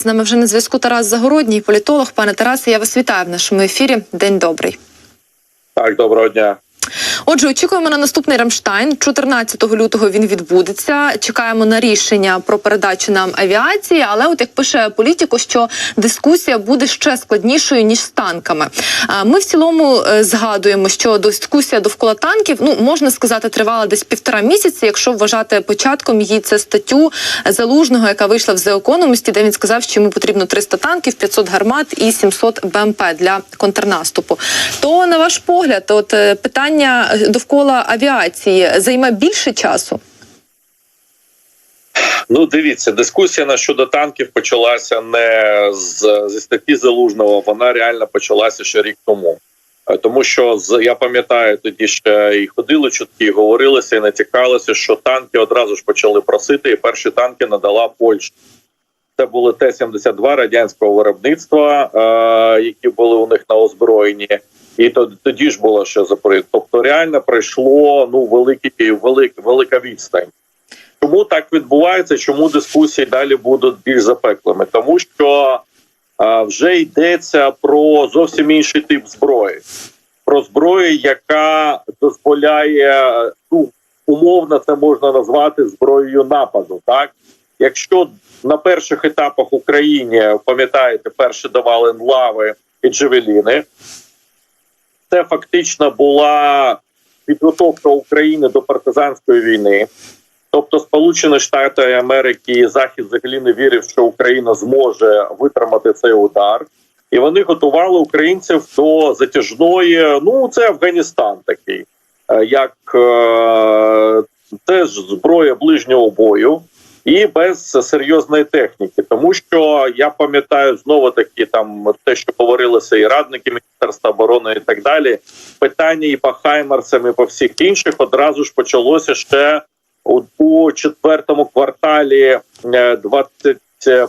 З нами вже на зв'язку Тарас Загородній, політолог. Пане Тарасе, я вас вітаю в нашому ефірі. День добрий. Так, доброго дня. Отже, очікуємо на наступний Рамштайн. 14 лютого він відбудеться. Чекаємо на рішення про передачу нам авіації. Але, от як пише політико, що дискусія буде ще складнішою ніж з танками. Ми в цілому е, згадуємо, що дискусія довкола танків ну можна сказати тривала десь півтора місяці. Якщо вважати початком її це статтю залужного, яка вийшла в The Economist, де він сказав, що йому потрібно 300 танків, 500 гармат і 700 БМП для контрнаступу. То на ваш погляд, от е, питання довкола авіації займе більше часу. Ну, дивіться, дискусія щодо танків почалася не з зі статті залужного. Вона реально почалася ще рік тому. Е, Тому що я пам'ятаю, тоді ще і ходили чутки, і говорилося і натякалося, що танки одразу ж почали просити, і перші танки надала Польща. Це були Т-72 радянського виробництва, е, які були у них на озброєнні. І тоді ж було що запорит. Тобто, реально пройшло ну великий, велик, велика відстань. Чому так відбувається? Чому дискусії далі будуть більш запеклими? Тому що а, вже йдеться про зовсім інший тип зброї, про зброю, яка дозволяє ну умовно це можна назвати зброєю нападу. Так, якщо на перших етапах Україні пам'ятаєте, перші давали лави і джевеліни, це фактично була підготовка України до партизанської війни. Тобто, Сполучені Штати Америки і Захід взагалі не вірив, що Україна зможе витримати цей удар, і вони готували українців до затяжної. Ну це Афганістан такий, е, як е, це зброя ближнього бою. І без серйозної техніки, тому що я пам'ятаю знову таки там те, що говорилося, і радники міністерства оборони, і так далі. Питання і по Хаймарсам, і по всіх інших одразу ж почалося ще у, у четвертому кварталі е, 20, е,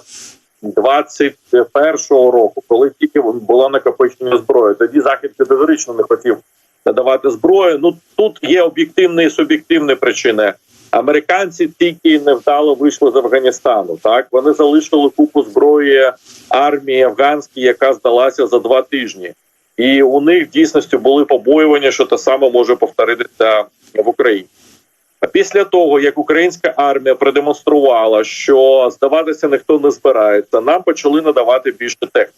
21-го року, коли тільки було накопичення зброї. Тоді захід категорично не хотів надавати зброю. Ну тут є об'єктивні і суб'єктивні причини. Американці тільки невдало вийшли з Афганістану. Так вони залишили купу зброї армії афганській, яка здалася за два тижні, і у них дійсності були побоювання, що те саме може повторитися в Україні. А після того, як українська армія продемонструвала, що здаватися ніхто не збирається, нам почали надавати більше техніки.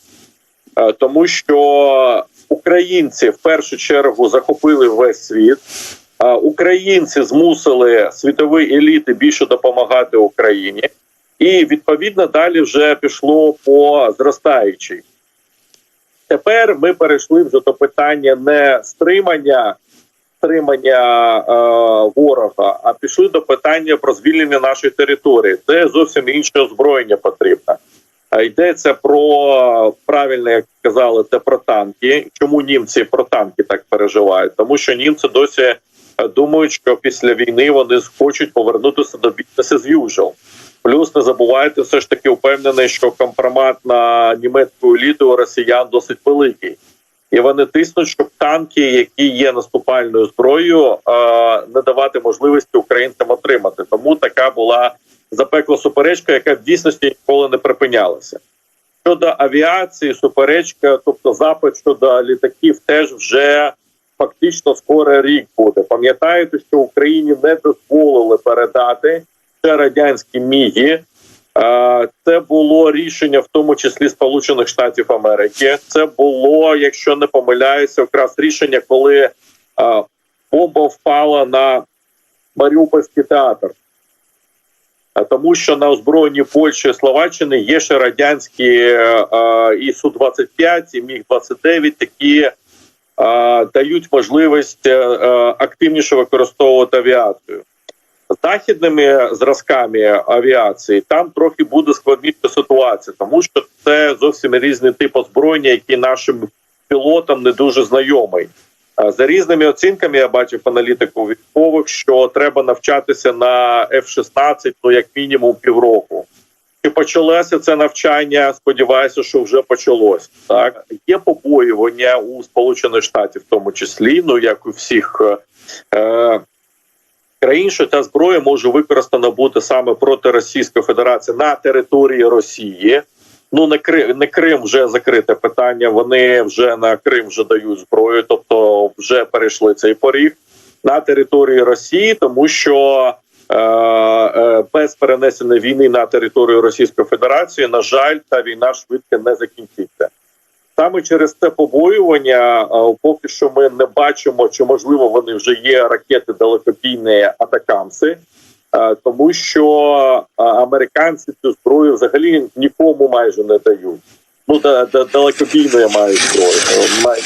Е, тому що українці в першу чергу захопили весь світ. Українці змусили світові еліти більше допомагати Україні, і відповідно далі вже пішло по зростаючій. Тепер ми перейшли вже до питання не стримання стримання е, ворога, а пішли до питання про звільнення нашої території. Це зовсім інше озброєння потрібно. Йдеться про правильно, як казали, це про танки. Чому німці про танки так переживають? Тому що німці досі е, думають, що після війни вони хочуть повернутися до бізнесу з usual. Плюс не забувайте, все ж таки впевнений, що компромат на німецьку еліту росіян досить великий. І вони тиснуть, щоб танки, які є наступальною зброєю, е, не давати можливості українцям отримати. Тому така була запекла суперечка, яка в дійсності ніколи не припинялася. Щодо авіації, суперечка, тобто запит щодо літаків, теж вже фактично скоро рік буде. Пам'ятаєте, що Україні не дозволили передати ще радянські міги. Е, Це було рішення, в тому числі Сполучених Штатів Америки. Це було, якщо не помиляюся, якраз рішення, коли бомба впала на Маріупольський театр. Тому що на озброєнні Польщі і Словаччини є ще радянські е, і су 25 і міг 29 які е, дають можливість е, е, активніше використовувати авіацію західними зразками авіації там трохи буде складніша ситуація, тому що це зовсім різний тип озброєння, який нашим пілотам не дуже знайомий. За різними оцінками я бачив аналітику військових, що треба навчатися на F-16, ну як мінімум півроку. Чи почалося це навчання? Сподіваюся, що вже почалось. Так є побоювання у Сполучених Штатів, в тому числі, ну як у всіх е, країн, що ця зброя може використана бути саме проти Російської Федерації на території Росії. Ну не Крим, не Крим вже закрите питання. Вони вже на Крим вже дають зброю, тобто вже перейшли цей поріг на території Росії, тому що е, е, без перенесення війни на територію Російської Федерації, на жаль, та війна швидко не закінчиться. Саме через це побоювання, е, поки що ми не бачимо, чи можливо вони вже є ракети далекобійні атакамси, тому що е, американці цю зброю взагалі нікому майже не дають. Ну да, да, далекобійну я маю зброю. е, Маю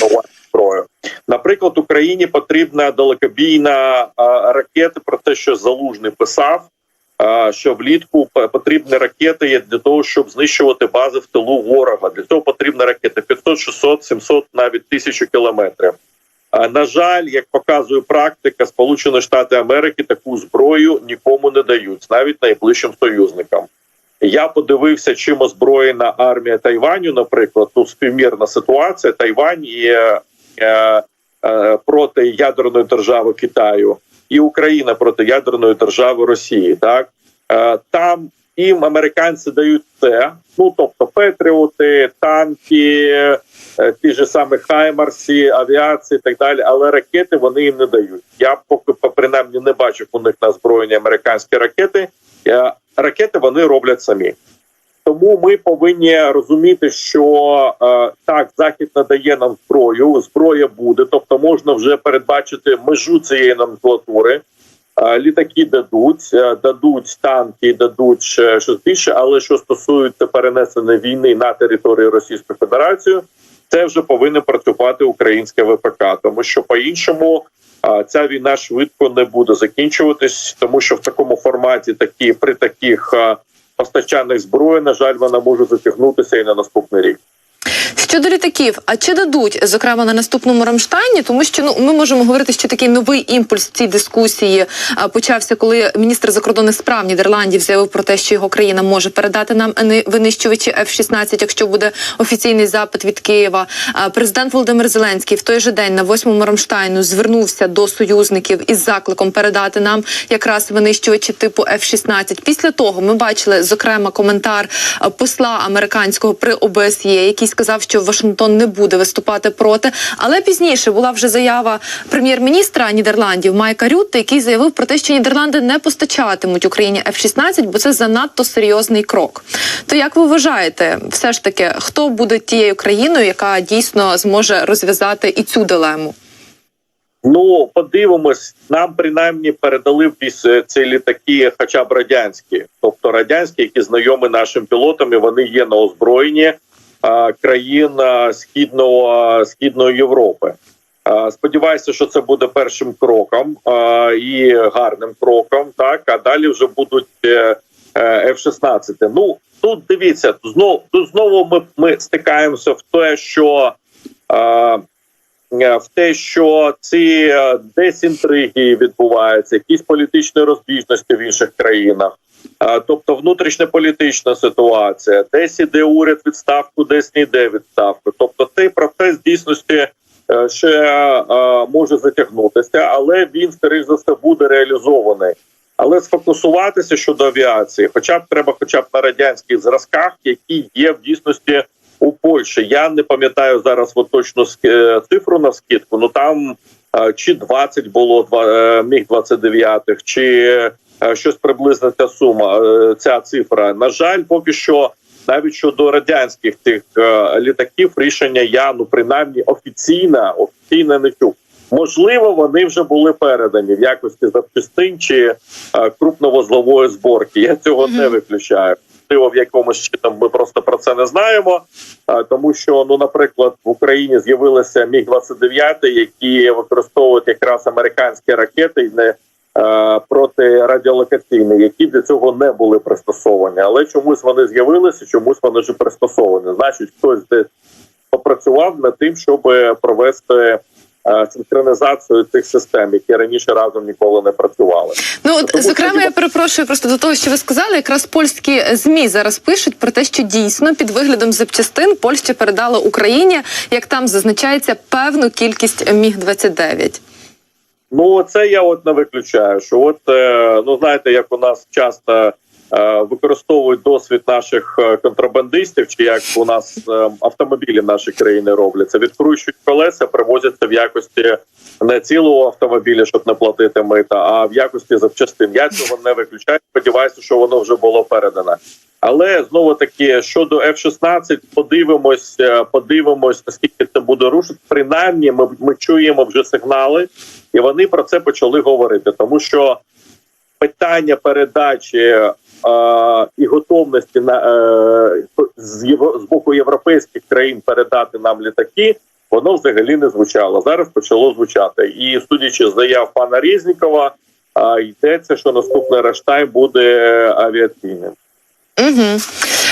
зброю. Наприклад, Україні потрібна далекобійна е, ракета про те, що залужний писав. е, Що влітку потрібні ракети є для того, щоб знищувати бази в тилу ворога. Для цього потрібна ракета 500, 600, 700, навіть 1000 кілометрів. На жаль, як показує практика, Сполучені Штати Америки таку зброю нікому не дають, навіть найближчим союзникам. Я подивився, чим озброєна армія Тайваню. Наприклад, тут співмірна ситуація. Тайвань є е, е, проти ядерної держави Китаю і Україна проти ядерної держави Росії. Так е, там їм американці дають це. Ну тобто Петріоти, танки, е, ті ж самі Хаймарсі, авіації і так далі. Але ракети вони їм не дають. Я поки принаймні не бачив у них на озброєнні американські ракети. Е, Ракети вони роблять самі. Тому ми повинні розуміти, що е, так захід надає нам зброю, зброя буде, тобто можна вже передбачити межу цієї номенклатури. Літаки дадуть, е, дадуть танки, дадуть ще щось більше. Але що стосується перенесення війни на територію Російської Федерації, це вже повинно працювати українське ВПК, тому що по-іншому ця війна швидко не буде закінчуватись, тому що в такому форматі такі при таких а, постачаннях зброї, на жаль, вона може затягнутися і на наступний рік. Щодо літаків, а чи дадуть, зокрема на наступному Рамштайні, тому що ну ми можемо говорити, що такий новий імпульс в цій дискусії а, почався, коли міністр закордонних справ Нідерландів заявив про те, що його країна може передати нам винищувачі F-16, якщо буде офіційний запит від Києва. А президент Володимир Зеленський в той же день на восьмому Рамштайну звернувся до союзників із закликом передати нам якраз винищувачі типу F-16. Після того ми бачили зокрема коментар посла американського при ОБСЄ, який сказав, що Вашингтон не буде виступати проти. Але пізніше була вже заява прем'єр-міністра Нідерландів Майка Рютте, який заявив про те, що Нідерланди не постачатимуть Україні F-16, бо це занадто серйозний крок. То як ви вважаєте, все ж таки, хто буде тією країною, яка дійсно зможе розв'язати і цю дилему? Ну подивимось, нам принаймні передали після ці літаки, хоча б радянські, тобто радянські, які знайомі нашим пілотам, і вони є на озброєнні країн східного східної Європи. Сподіваюся, що це буде першим кроком і гарним кроком. Так а далі вже будуть е, е, F-16. Ну тут дивіться, знов тут знову ми, ми стикаємося в те, що. Е, в те, що ці е, десь інтриги відбуваються, якісь політичні розбіжності в інших країнах, Е, тобто внутрішньополітична ситуація, десь іде уряд відставку, десь не йде відставку. Тобто цей процес дійсності ще може затягнутися, але він скоріш за все буде реалізований. Але сфокусуватися щодо авіації, хоча б треба, хоча б на радянських зразках, які є в дійсності у Польщі. Я не пам'ятаю зараз от точно е, цифру на скидку. Ну там е, чи 20 було е, міг 29 чи щось приблизно ця сума, ця цифра. На жаль, поки що. Навіть щодо радянських тих е, літаків рішення я ну принаймні офіційно офіційно не чув. Можливо, вони вже були передані в якості запчастин чи е, крупновозлової зборки. Я цього не виключаю. Можливо, в якомусь чином ми просто про це не знаємо. Тому що, ну, наприклад, в Україні з'явилися міг 29 які використовують якраз американські ракети не е, протирадіолокаційні, які для цього не були пристосовані. Але чомусь вони з'явилися, чомусь вони вже пристосовані. Значить, хтось десь попрацював над тим, щоб провести синхронізацію цих систем, які раніше разом ніколи не працювали. Ну от Тому зокрема, що- я перепрошую просто до того, що ви сказали. Якраз польські змі зараз пишуть про те, що дійсно під виглядом запчастин Польща передала Україні, як там зазначається, певну кількість міг 29 Ну це я от не виключаю. Що от е, ну знаєте, як у нас часто е, використовують досвід наших е, контрабандистів, чи як у нас е, автомобілі в нашій країні робляться, відкручують колеса, привозяться в якості не цілого автомобіля, щоб не платити мита, а в якості запчастин. Я цього не виключаю. Сподіваюся, що воно вже було передано. Але знову таки щодо F-16, подивимось, е, подивимось, наскільки це буде рушити. Принаймні, ми, ми чуємо вже сигнали, і вони про це почали говорити, тому що питання передачі е, і готовності на е, з з боку європейських країн передати нам літаки. Воно взагалі не звучало. Зараз почало звучати. І судячи з заяв пана Різнікова, йдеться, що наступний Раштайн буде авіаційним. Угу.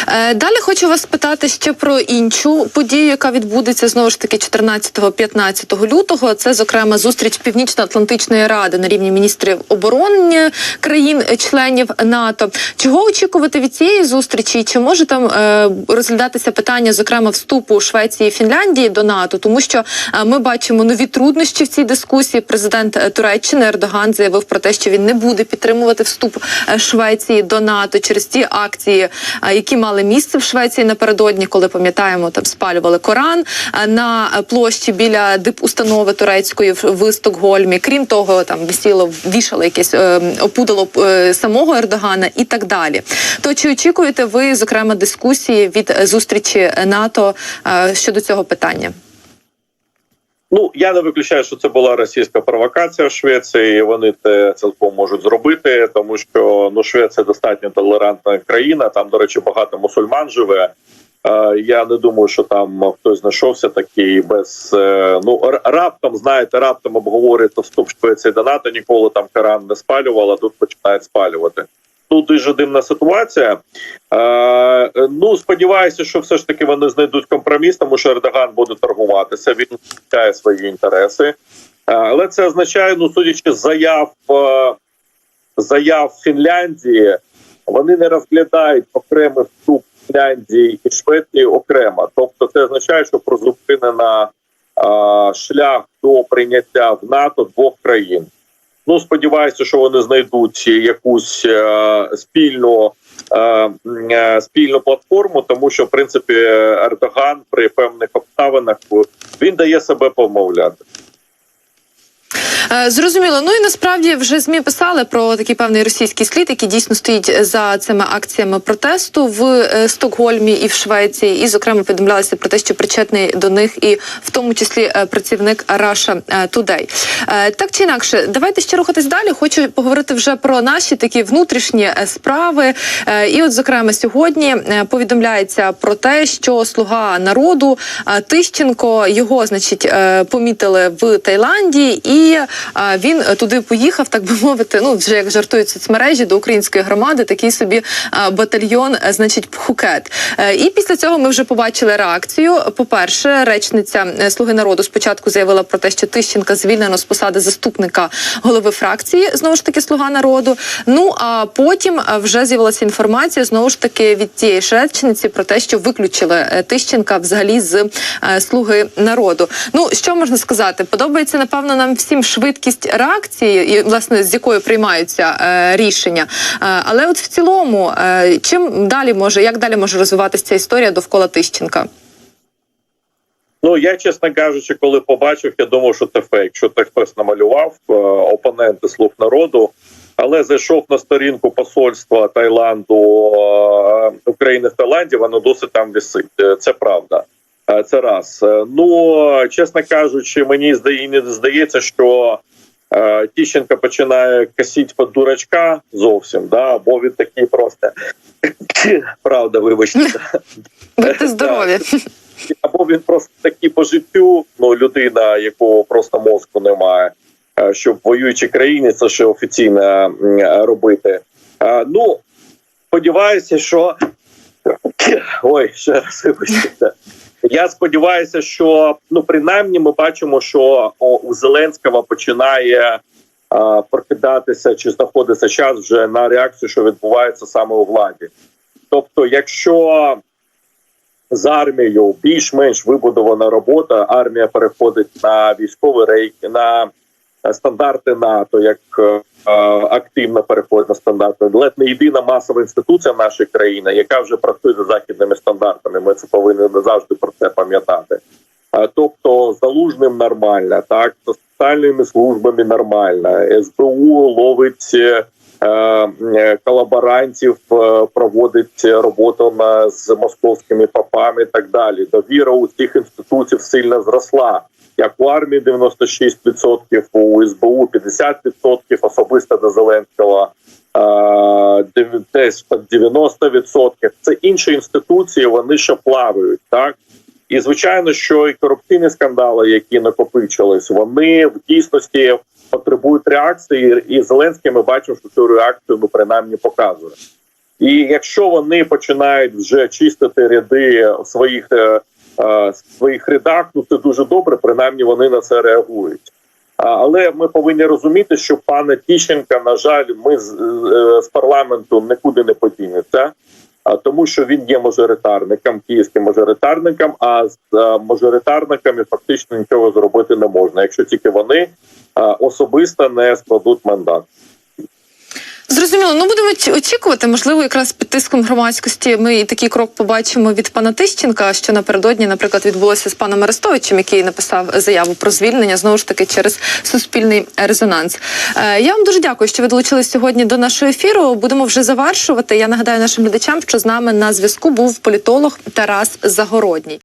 Е, далі хочу вас спитати ще про іншу подію, яка відбудеться знову ж таки 14-15 лютого. Це зокрема зустріч Північно-Атлантичної ради на рівні міністрів оборони країн-членів НАТО. Чого очікувати від цієї зустрічі? Чи може там е, розглядатися питання, зокрема вступу Швеції і Фінляндії до НАТО? Тому що е, ми бачимо нові труднощі в цій дискусії. Президент е, Туреччини Ердоган заявив про те, що він не буде підтримувати вступ е, Швеції до НАТО через ті акції, е, які мали місце в Швеції напередодні, коли пам'ятаємо, там спалювали Коран е, на площі біля дипустанови турецької в, в Стокгольмі. Крім того, там висіло вішало якесь е, опудало е, самого Ердогана і так далі. То чи очікуєте ви зокрема дискусії від е, зустрічі НАТО е, щодо цього питання? Ну я не виключаю, що це була російська провокація в Швеції. і Вони це цілком можуть зробити, тому що ну Швеція достатньо толерантна країна. Там, до речі, багато мусульман живе. Е, Я не думаю, що там хтось знайшовся такий без е, ну раптом, знаєте, раптом обговорюється вступ Швеції до НАТО. Ніколи там Коран не спалювала, тут починають спалювати. Тут дуже дивна ситуація. Е, ну сподіваюся, що все ж таки вони знайдуть компроміс, тому що Ердоган буде торгуватися. Він захищає свої інтереси, Е, але це означає, ну судячи з заяв е, заяв Фінляндії, вони не розглядають окремий вступ Фінляндії і Швеції окремо. Тобто, це означає, що призупинена е, шлях до прийняття в НАТО двох країн. Ну сподіваюся, що вони знайдуть якусь е, спільну е, е, спільну платформу, тому що в принципі Ердоган при певних обставинах він дає себе помовляти. Е, Зрозуміло. Ну і насправді вже змі писали про такий певний російський слід, який дійсно стоїть за цими акціями протесту в е, Стокгольмі і в Швеції. І, зокрема, повідомлялося про те, що причетний до них, і в тому числі е, працівник Today. Е, Так чи інакше, давайте ще рухатись далі. Хочу поговорити вже про наші такі внутрішні справи. І, от, зокрема, сьогодні повідомляється про те, що слуга народу Тищенко його, значить, помітили в Таїланді, і е, він туди поїхав, так би мовити. Ну вже як жартують соцмережі до української громади, такий собі е, батальйон, е, значить, Пхукет. Е, І після цього ми вже побачили реакцію. По-перше, речниця е, Слуги народу спочатку заявила про те, що Тищенка звільнено з посади заступника голови фракції, знову ж таки, слуга народу. Ну а потім е, вже з'явилася інформація знову ж таки від тієї ж речниці про те, що виключили е, Тищенка взагалі з е, слуги народу. Ну що можна сказати? Подобається напевно нам всім швидкість реакції, і власне з якою приймаються е, рішення. Е, але от в цілому, е, чим далі може, як далі може розвиватися ця історія довкола Тищенка? Ну я чесно кажучи, коли побачив, я думав, що це фейк, що це хтось намалював е, опоненти слуг народу. Але зайшов на сторінку посольства Таїланду е, України в Таїланді, воно досить там висить. Е, Це правда. Е, Це раз. Е, Ну чесно кажучи, мені здається, що е, Тіщенко починає косити під дурачка зовсім, да, бо він такий просто правда, вибачте. Будьте здорові. або він просто такий по життю, ну людина, якого просто мозку немає, щоб воюючій країні це ще офіційно робити. Ну сподіваюся, що ой, ще раз вибачте. Я сподіваюся, що ну принаймні ми бачимо, що у Зеленського починає а, прокидатися чи знаходиться час вже на реакцію, що відбувається саме у владі. Тобто, якщо з армією більш-менш вибудована робота, армія переходить на військовий рейк, на стандарти НАТО, як е, е, активно переходить на стандарти. Ледь не єдина масова інституція в нашій країні, яка вже працює за західними стандартами. Ми це повинні завжди про це пам'ятати. Е, Тобто залужним нормально, так соціальними службами нормально. СБУ ловить е, е, колаборантів, е, проводить роботу на з московськими попами і так далі. Довіра у цих інституцій сильно зросла. Як у армії 96%, у СБУ 50%, особисто до Зеленського е, десь під 90%. Це інші інституції, вони ще плавають, так? І звичайно, що і корупційні скандали, які накопичились, вони в дійсності потребують реакції. І Зеленський ми бачимо, що цю реакцію ну, принаймні показує. І якщо вони починають вже чистити ряди своїх е, е, своїх рядах, ну це дуже добре. Принаймні вони на це реагують. Але ми повинні розуміти, що пана Тіщенка, на жаль, ми з, е, з парламенту нікуди не подінеться, тому, що він є мажоритарником, київським мажоритарником. А з е, мажоритарниками фактично нічого зробити не можна, якщо тільки вони е, особисто не складуть мандат. Зрозуміло, ну будемо очікувати. Можливо, якраз під тиском громадськості ми і такий крок побачимо від пана Тищенка, що напередодні, наприклад, відбулося з паном Арестовичем, який написав заяву про звільнення знову ж таки через суспільний резонанс. Е, я вам дуже дякую, що ви долучились сьогодні до нашого ефіру. Будемо вже завершувати. Я нагадаю нашим глядачам, що з нами на зв'язку був політолог Тарас Загородній.